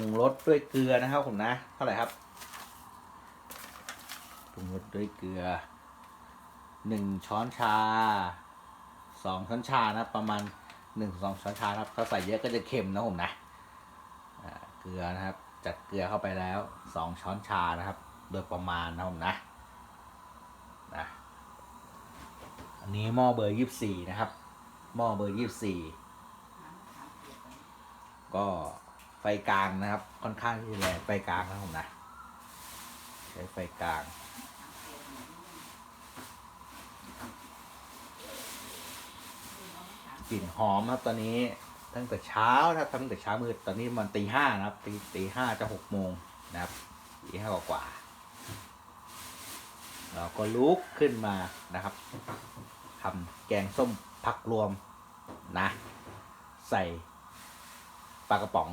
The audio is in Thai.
รุงรสด้วยเกลือนะครับผมนะ เท่าไหร่ครับปรุงรสด้วยเกลือหนึ่งช้อนชาสองช้อนชานะประมาณหนึ่งสองช้อนชาครับถ้าใส่เยอะก็จะเค็มนะผมนะเกลือนะครับ จัดเกลือเข้าไปแล้วสองช้อนชานะครับ โดยประมาณนะผมนะนะอันนี้หม้อเบอร์ยี่สิบสี่นะครับ หม้อเบอร์ยี่สิบสี่ก็ ไฟกลางนะครับ ค่อนข้างที่จะแรงไฟกลางนะผมนะใช้ไฟกลางกลิ่นหอมครับตอนนี้ตั้งแต่เช้านะครับตั้งแต่เช้ามืดตอนนี้มันตีห้านะครับตีตีห้าจะหกโมงนะครับตีห้ากว่าเราก็ลุกขึ้นมานะครับทำแกงส้มผักรวมนะ ใส่ปลากระป๋อง